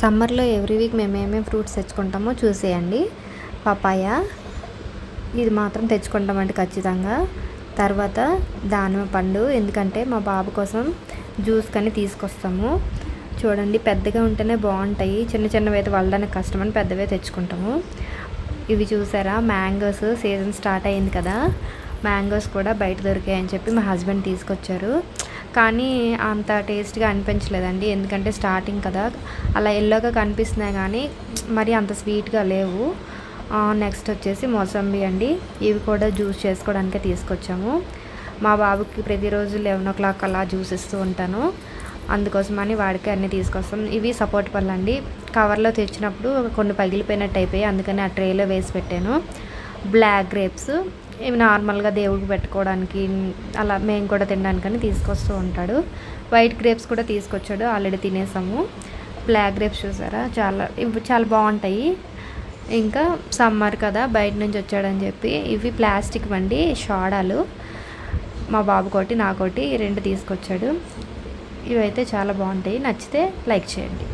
సమ్మర్లో every week మేము ఏమేమి ఫ్రూట్స్ తెచ్చుకుంటామో చూసేయండి. పపాయ ఇది మాత్రం తెచ్చుకుంటామండి ఖచ్చితంగా. తర్వాత దానిమ్మ పండు ఎందుకంటే మా బాబు కోసం జ్యూస్ కానీ తీసుకొస్తాము. చూడండి పెద్దగా ఉంటేనే బాగుంటాయి. చిన్న చిన్నవి అయితే వాళ్ళడానికి కష్టమని పెద్దవే తెచ్చుకుంటాము. ఇవి చూసారా? మ్యాంగోస్ సీజన్ స్టార్ట్ అయింది కదా. మ్యాంగోస్ కూడా బయట దొరికాయని చెప్పి మా హస్బెండ్ తీసుకొచ్చారు. కానీ అంత టేస్ట్గా అనిపించలేదండి. ఎందుకంటే స్టార్టింగ్ కదా అలా ఎల్లోగా కనిపిస్తున్నాయి కానీ మరి అంత స్వీట్గా లేవు. నెక్స్ట్ వచ్చేసి మోసంబి అండి. ఇవి కూడా జ్యూస్ చేసుకోవడానికే తీసుకొచ్చాము. మా బాబుకి ప్రతిరోజు లెవెన్ ఓ క్లాక్ అలా జ్యూస్ ఇస్తూ ఉంటాను. అందుకోసమని వాడికి అన్నీ తీసుకొస్తాం. ఇవి సపోర్ట్ పళ్ళు అండి కవర్లో తెచ్చినప్పుడు కొన్ని పగిలిపోయినట్టు అయిపోయి అందుకని ఆ ట్రేలో వేసి పెట్టాను. Black grapes. ఇవి నార్మల్గా దేవుడికి పెట్టుకోవడానికి అలా మేము కూడా తినడానికని తీసుకొస్తూ ఉంటాడు. వైట్ గ్రేప్స్ కూడా తీసుకొచ్చాడు. ఆల్రెడీ తినేసాము. బ్లాక్ గ్రేప్స్ చూసారా? చాలా ఇవి చాలా బాగుంటాయి. ఇంకా సమ్మర్ కదా బయట నుంచి వచ్చాడని చెప్పి ఇవి ప్లాస్టిక్ వండి షాడాలు. మా బాబు కోటి నాకోటి రెండు తీసుకొచ్చాడు. ఇవైతే చాలా బాగుంటాయి. నచ్చితే లైక్ చేయండి.